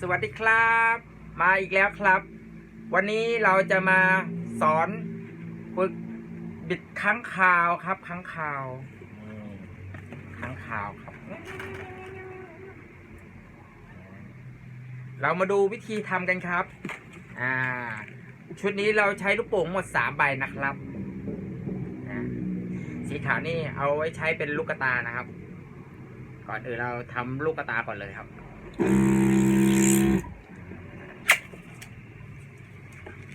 สวัสดีครับ มาอีกแล้วครับ วันนี้เราจะมาสอนฝึกบิดค้างคาวครับค้างคาวค้างคาวครับ เรามาดูวิธีทำกันครับ อ่า ชุดนี้เราใช้ลูกโป่งหมดสามใบนะครับสีขาวนี่เอาไว้ใช้เป็นลูกตานะครับ ก่อนอื่นเราทำลูกตาก่อนเลยครับ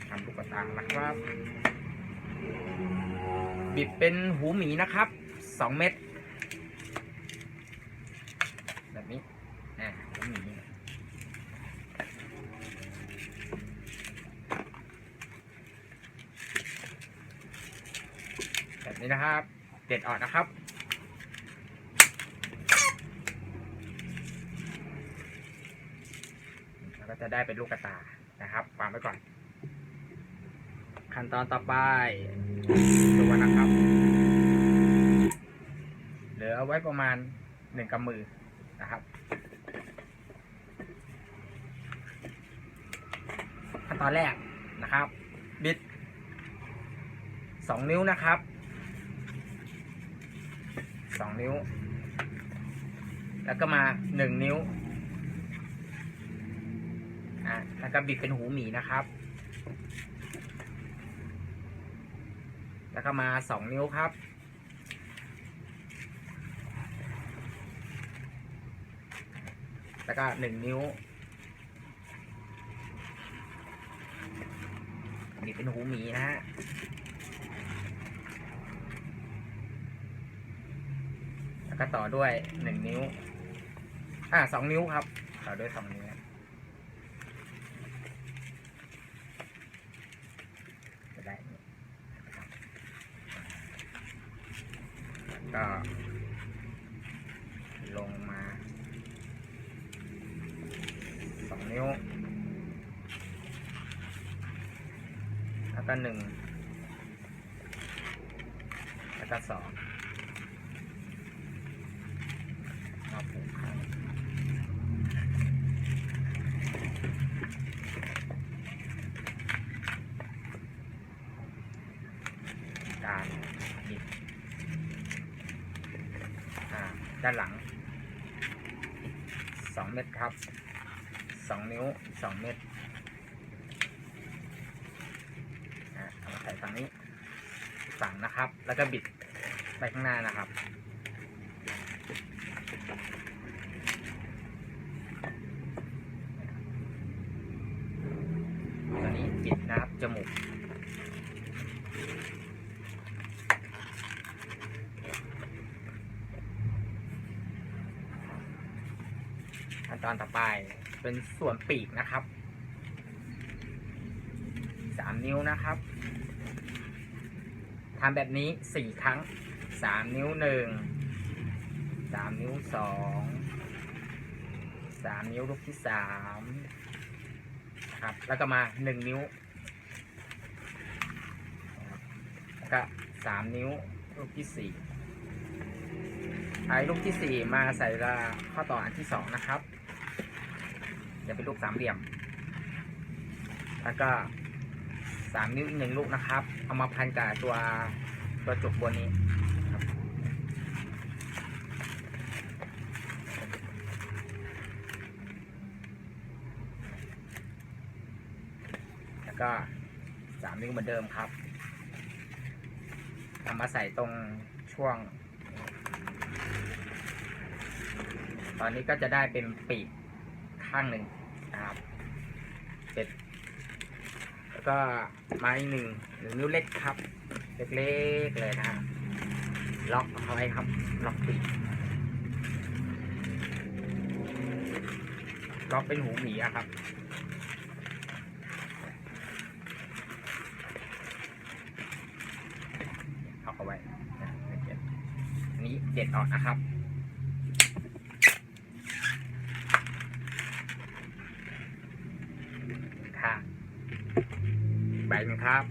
ทำลูกกระ ต่างนะครับ บิดเป็นหูหมีนะครับสองเม็ดแบบนี้อ่าหูหมีแบบนี้นะครับเด็ดออกนะครับแล้วก็จะได้เป็นลูกกระตานะครับวางไว้ก่อน ขั้นตอนต่อไปตัวนะครับ เหลือไว้ประมาณหนึ่งกำมือนะครับขั้นตอนแรกนะครับ บิดสองนิ้วนะครับสองนิ้ว แล้วก็มาหนึ่งนิ้วอะแล้วก็บิดเป็นหูหมีนะครับ แล้วก็มาสองนิ้วครับ แล้วก็หนึ่งนิ้วบิดเป็นหูหมีนะฮะแล้วก็ต่อด้วยหนึ่งนิ้ว อ่าสองนิ้วครับ ต่อด้วยสองนิ้ว จะได้นี่นะครับแล้ว ก็ ลงมาสองนิ้ว แล้วก็หนึ่งแล้วก็สองมาผูกข้างการบิดอ่า ด้านหลังสองเม็ดครับสองนิ้วสองเม็ดเอามาใส่ฝั่งนี้ฝั่งนะครับ แล้วก็บิดไปข้างหน้านะครับตอนนี้ปิดนะครับจมูก ตอนต่อไป เป็นส่วนปีกนะครับสามนิ้วนะครับทำแบบนี้สี่ครั้งสามนิ้วหนึ่งสามนิ้วสองสามนิ้วลูกที่สามครับ แล้วก็มาหนึ่งนิ้วแล้วก็สามนิ้วลูกที่สี่ใช้ลูกที่สี่มาใส่ละข้อต่ออันที่สองนะครับ จะเป็นลูกสามเหลี่ยม แล้วก็สามนิ้วอีกหนึ่งลูกนะครับ เอามาพันกับตัวตัวจุกบนนี้ครับแล้วก็สามนิ้วเหมือนเดิมครับเอามาใส่ตรงช่วง ตอนนี้ก็จะได้เป็นปีกข้างหนึ่ง นะครับเสร็จแล้วก็ไม้หนึ่งหรือนิ้วเล็กครับ เล็กๆเลยนะล็อกเอาไว้ครับล็อกปีกล็อกเป็นหูหมีอะครับเอาเข้าไว้นะเด็ดอันนี้เด็ดออกนะครับ ครับ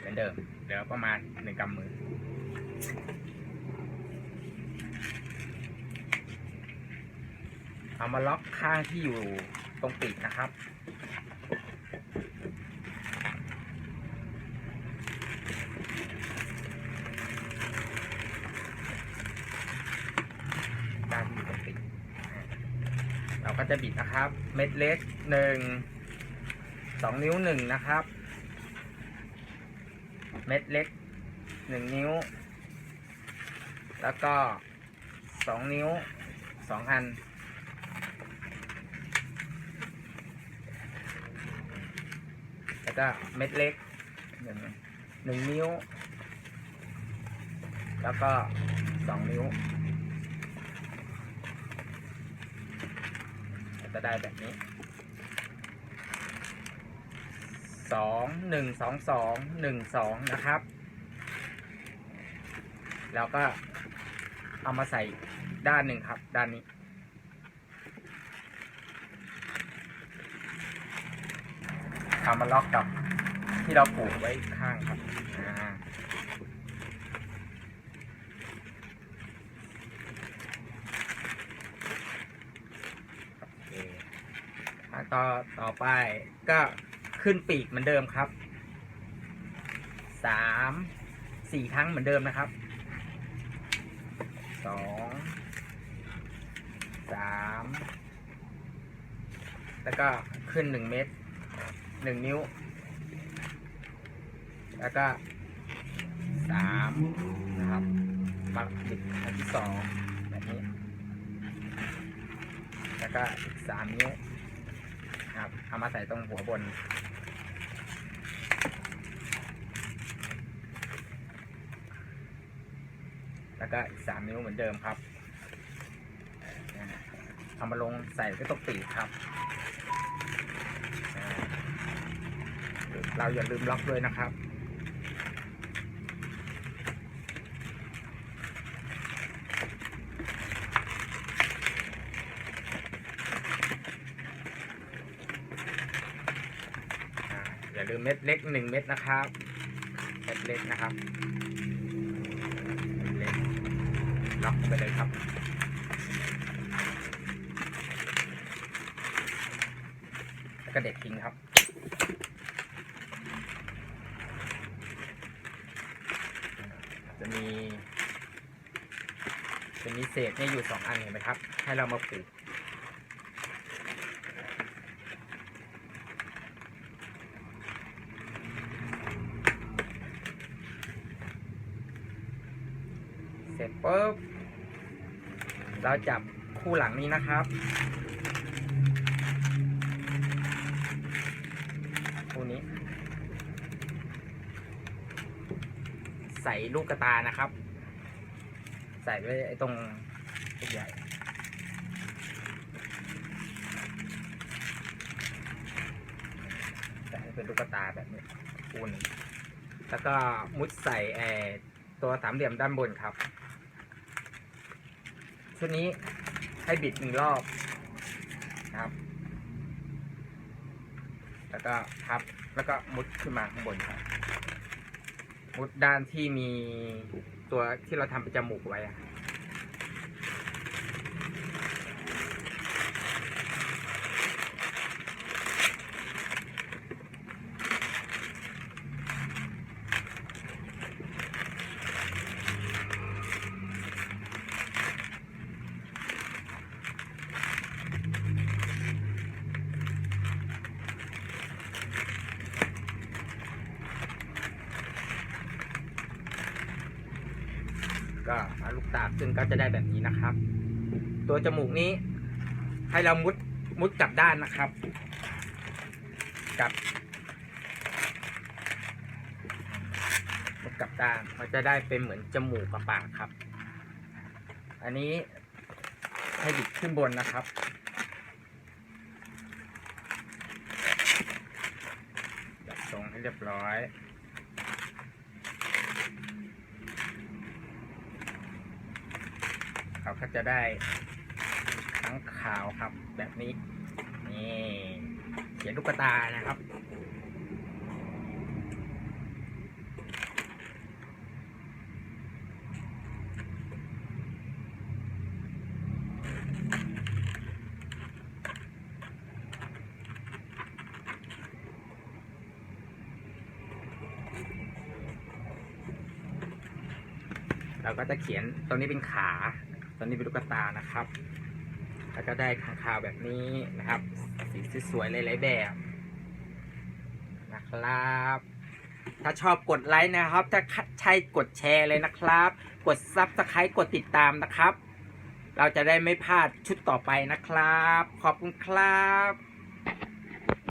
เหมือนเดิม เดี๋ยวประมาณหนึ่งกำมือ เอามาล็อกข้างที่อยู่ตรงปีกนะครับ เราก็จะบิดนะครับ เม็ดเล็กหนึ่งสองนิ้วหนึ่งนะครับ เม็ดเล็กหนึ่งนิ้ว แล้วก็สองนิ้วสองอันแล้วก็เม็ดเล็กหนึ่งหนึ่งนิ้ว แล้วก็สองนิ้ว จะได้แบบนี้สองหนึ่งสองสองหนึ่งสองนะครับ แล้วก็เอามาใส่ด้านหนึ่งครับ ด้านนี้เอามาล็อกกับที่เราผูกไว้ข้างครับอ่าโอเคแล้ว ต่อต่อไปก็ขึ้นปีกเหมือนเดิมครับสามสี่ครั้งเหมือนเดิมนะครับสองสามแล้วก็ขึ้นหนึ่งเมตรหนึ่งนิ้ว แล้วก็สามนะครับมาบิดอันที่สองแบบนี้ แล้วก็อีกสามนิ้ว นะครับ เอามาใส่ตรงหัวบน แล้วก็อีกสามนิ้วเหมือนเดิมครับ เอามาลงใส่ไว้ตรงปีกครับ เราอย่าลืมล็อกด้วยนะครับ อ่าอย่าลืมเม็ดเล็กหนึ่งเม็ดนะครับเม็ดเล็กนะครับเม็ดเล็กล็อกไปเลยครับแล้วก็เด็ดทิ้งครับจะมีจะมีเศษเนี่ยอยู่สองอันเห็นไหมครับ ให้เรามาผูก เสร็จปุ๊บ เราจับคู่หลังนี้นะครับ คู่นี้ ใส่ลูกกระตานะครับ ใส่ไว้ไอ้ตรงลูกใหญ่ใส่เป็นลูกกระตาแบบนี้คู่นแล้วก็มุดใส่ไอ้ตัวสามเหลี่ยมด้านบนครับ ชุดนี้ให้บิดหนึ่งรอบนะครับ แล้วก็พับแล้วก็มุดขึ้นมาข้างบนครับ มุดด้านที่มีตัวที่เราทำเป็นจมูกไว้อะ ลูกตาขึ้นก็จะได้แบบนี้นะครับ ตัวจมูกนี้ ให้เรามุดมุดกลับด้านนะครับกลับมุดกลับด้านมันจะได้เป็นเหมือนจมูกกับปากครับ อันนี้ให้บิดขึ้นบนนะครับจับตรงให้เรียบร้อย เราก็จะได้ทั้งขาวครับ แบบนี้ นี่เขียนลูกตานะครับเราก็จะเขียนตรงนี้เป็นขา ตัวนี้เป็นลูกตานะครับ แล้วก็ได้ข้างคาวแบบนี้นะครับ สีสวยๆหลายๆแบบนะครับ ถ้าชอบกดไลค์นะครับ ถ้าใช่กดแชร์เลยนะครับ กดซับสไครต์กดติดตามนะครับ เราจะได้ไม่พลาดชุดต่อไปนะครับ ขอบคุณครับ